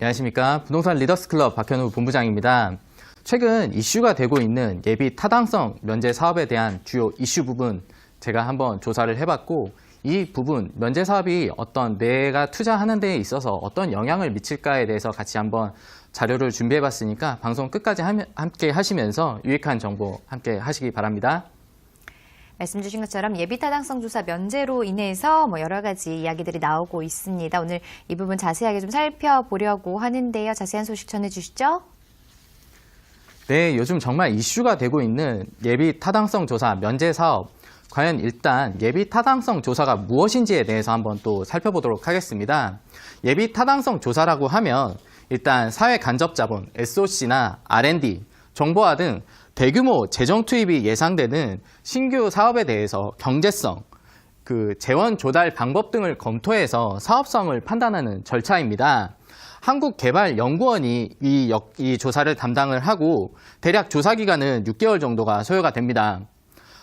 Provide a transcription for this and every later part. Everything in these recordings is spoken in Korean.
안녕하십니까. 부동산 리더스 클럽 박현우 본부장입니다. 최근 이슈가 되고 있는 예비 타당성 면제 사업에 대한 주요 이슈 부분 제가 한번 조사를 해봤고 이 부분 면제 사업이 어떤 내가 투자하는 데에 있어서 어떤 영향을 미칠까에 대해서 같이 한번 자료를 준비해 봤으니까 방송 끝까지 함- 함께 하시면서 유익한 정보 함께 하시기 바랍니다. 말씀 주신 것처럼 예비 타당성 조사 면제로 인해서 뭐 여러 가지 이야기들이 나오고 있습니다. 오늘 이 부분 자세하게 좀 살펴보려고 하는데요. 자세한 소식 전해 주시죠. 네, 요즘 정말 이슈가 되고 있는 예비 타당성 조사 면제 사업. 과연 일단 예비 타당성 조사가 무엇인지에 대해서 한번 또 살펴보도록 하겠습니다. 예비 타당성 조사라고 하면 일단 사회 간접 자본, SOC나 R&D, 정보화 등 대규모 재정 투입이 예상되는 신규 사업에 대해서 경제성, 그 재원 조달 방법 등을 검토해서 사업성을 판단하는 절차입니다. 한국개발연구원이 이, 역- 이 조사를 담당을 하고 대략 조사 기간은 6개월 정도가 소요가 됩니다.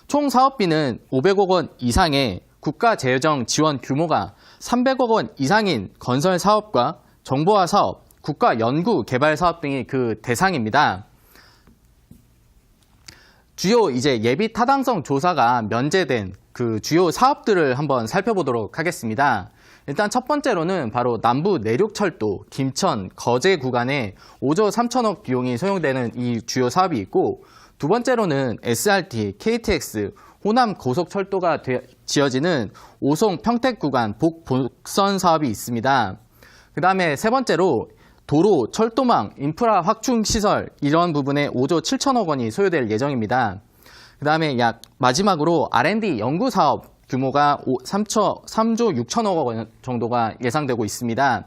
총 사업비는 500억 원 이상의 국가 재정 지원 규모가 300억 원 이상인 건설 사업과 정보화 사업, 국가 연구 개발 사업 등이 그 대상입니다. 주요 이제 예비 타당성 조사가 면제된 그 주요 사업들을 한번 살펴보도록 하겠습니다. 일단 첫 번째로는 바로 남부 내륙철도 김천 거제 구간에 5조 3천억 비용이 소요되는 이 주요 사업이 있고 두 번째로는 SRT, KTX, 호남 고속철도가 되- 지어지는 오송 평택 구간 복복선 사업이 있습니다. 그 다음에 세 번째로 도로, 철도망, 인프라 확충 시설 이런 부분에 5조 7천억 원이 소요될 예정입니다. 그 다음에 약 마지막으로 R&D 연구 사업 규모가 3조, 3조 6천억 원 정도가 예상되고 있습니다.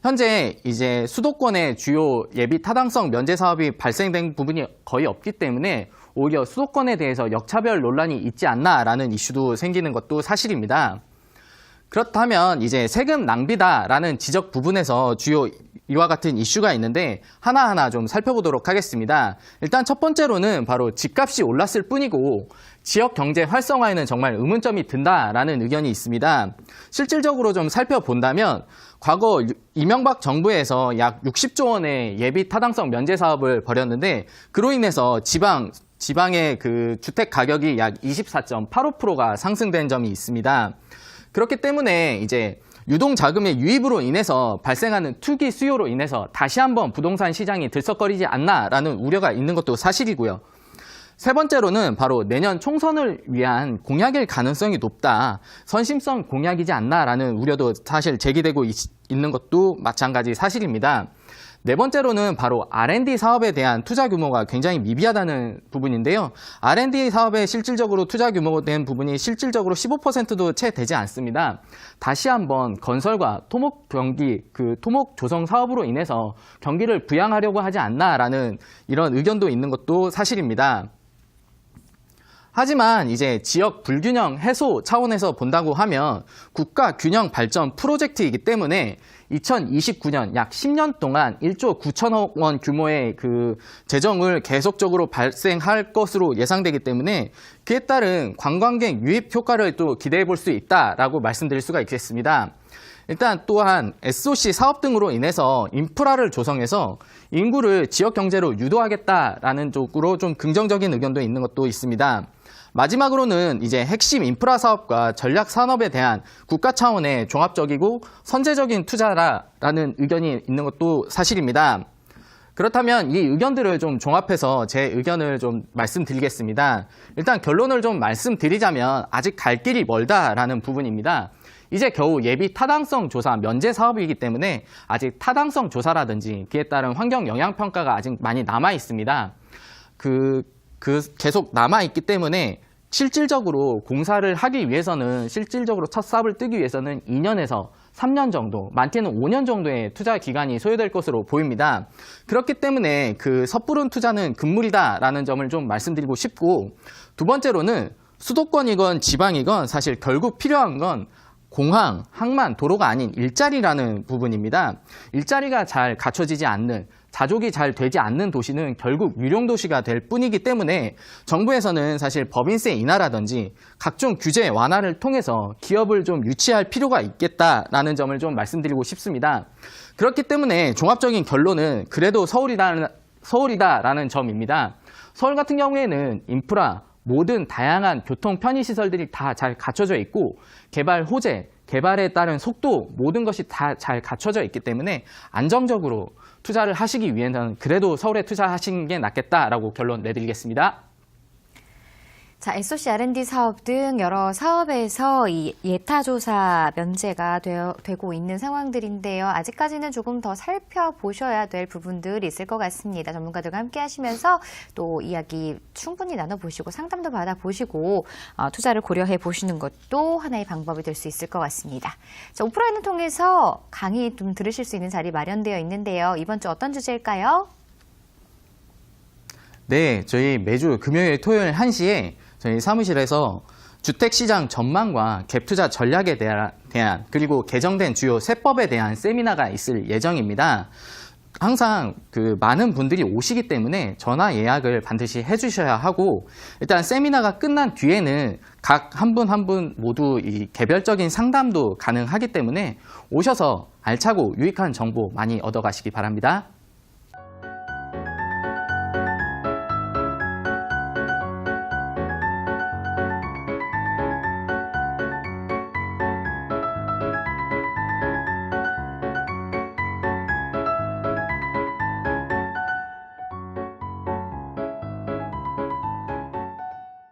현재 이제 수도권의 주요 예비 타당성 면제 사업이 발생된 부분이 거의 없기 때문에 오히려 수도권에 대해서 역차별 논란이 있지 않나라는 이슈도 생기는 것도 사실입니다. 그렇다면 이제 세금 낭비다라는 지적 부분에서 주요 이와 같은 이슈가 있는데 하나하나 좀 살펴보도록 하겠습니다. 일단 첫 번째로는 바로 집값이 올랐을 뿐이고 지역 경제 활성화에는 정말 의문점이 든다라는 의견이 있습니다. 실질적으로 좀 살펴본다면 과거 유- 이명박 정부에서 약 60조 원의 예비 타당성 면제 사업을 벌였는데 그로 인해서 지방 지방의 그 주택 가격이 약 24.85%가 상승된 점이 있습니다. 그렇기 때문에 이제 유동 자금의 유입으로 인해서 발생하는 투기 수요로 인해서 다시 한번 부동산 시장이 들썩거리지 않나라는 우려가 있는 것도 사실이고요. 세 번째로는 바로 내년 총선을 위한 공약일 가능성이 높다. 선심성 공약이지 않나라는 우려도 사실 제기되고 있, 는 것도 마찬가지 사실입니다. 네 번째로는 바로 R&D 사업에 대한 투자 규모가 굉장히 미비하다는 부분인데요. R&D 사업에 실질적으로 투자 규모된 부분이 실질적으로 15%도 채 되지 않습니다. 다시 한번 건설과 토목 경기, 그 토목 조성 사업으로 인해서 경기를 부양하려고 하지 않나라는 이런 의견도 있는 것도 사실입니다. 하지만 이제 지역 불균형 해소 차원에서 본다고 하면 국가 균형 발전 프로젝트이기 때문에 2029년 약 10년 동안 1조 9천억 원 규모의 그 재정을 계속적으로 발생할 것으로 예상되기 때문에 그에 따른 관광객 유입 효과를 또 기대해 볼 수 있다라고 말씀드릴 수가 있겠습니다. 일단 또한 SOC 사업 등으로 인해서 인프라를 조성해서 인구를 지역 경제로 유도하겠다라는 쪽으로 좀 긍정적인 의견도 있는 것도 있습니다. 마지막으로는 이제 핵심 인프라 사업과 전략 산업에 대한 국가 차원의 종합적이고 선제적인 투자라는 의견이 있는 것도 사실입니다. 그렇다면 이 의견들을 좀 종합해서 제 의견을 좀 말씀드리겠습니다. 일단 결론을 좀 말씀드리자면 아직 갈 길이 멀다라는 부분입니다. 이제 겨우 예비 타당성 조사 면제 사업이기 때문에 아직 타당성 조사라든지 그에 따른 환경 영향 평가가 아직 많이 남아 있습니다. 그, 그 계속 남아 있기 때문에 실질적으로 공사를 하기 위해서는 실질적으로 첫 삽을 뜨기 위해서는 2년에서 3년 정도, 많게는 5년 정도의 투자 기간이 소요될 것으로 보입니다. 그렇기 때문에 그 섣부른 투자는 금물이다라는 점을 좀 말씀드리고 싶고 두 번째로는 수도권이건 지방이건 사실 결국 필요한 건 공항, 항만, 도로가 아닌 일자리라는 부분입니다. 일자리가 잘 갖춰지지 않는 자족이 잘 되지 않는 도시는 결국 유령 도시가 될 뿐이기 때문에 정부에서는 사실 법인세 인하라든지 각종 규제 완화를 통해서 기업을 좀 유치할 필요가 있겠다라는 점을 좀 말씀드리고 싶습니다. 그렇기 때문에 종합적인 결론은 그래도 서울이라는, 서울이다라는 점입니다. 서울 같은 경우에는 인프라, 모든 다양한 교통 편의 시설들이 다 잘 갖춰져 있고 개발 호재, 개발에 따른 속도 모든 것이 다 잘 갖춰져 있기 때문에 안정적으로 투자를 하시기 위해서는 그래도 서울에 투자하시는 게 낫겠다라고 결론 내드리겠습니다. 자, SOC R&D 사업 등 여러 사업에서 이 예타조사 면제가 되어, 되고 있는 상황들인데요. 아직까지는 조금 더 살펴보셔야 될 부분들이 있을 것 같습니다. 전문가들과 함께 하시면서 또 이야기 충분히 나눠보시고 상담도 받아보시고 어, 투자를 고려해 보시는 것도 하나의 방법이 될 수 있을 것 같습니다. 자, 오프라인을 통해서 강의 좀 들으실 수 있는 자리 마련되어 있는데요. 이번 주 어떤 주제일까요? 네, 저희 매주 금요일, 토요일 1시에 저희 사무실에서 주택시장 전망과 갭투자 전략에 대한, 그리고 개정된 주요 세법에 대한 세미나가 있을 예정입니다. 항상 그 많은 분들이 오시기 때문에 전화 예약을 반드시 해주셔야 하고 일단 세미나가 끝난 뒤에는 각 한 분 한 분 모두 이 개별적인 상담도 가능하기 때문에 오셔서 알차고 유익한 정보 많이 얻어가시기 바랍니다.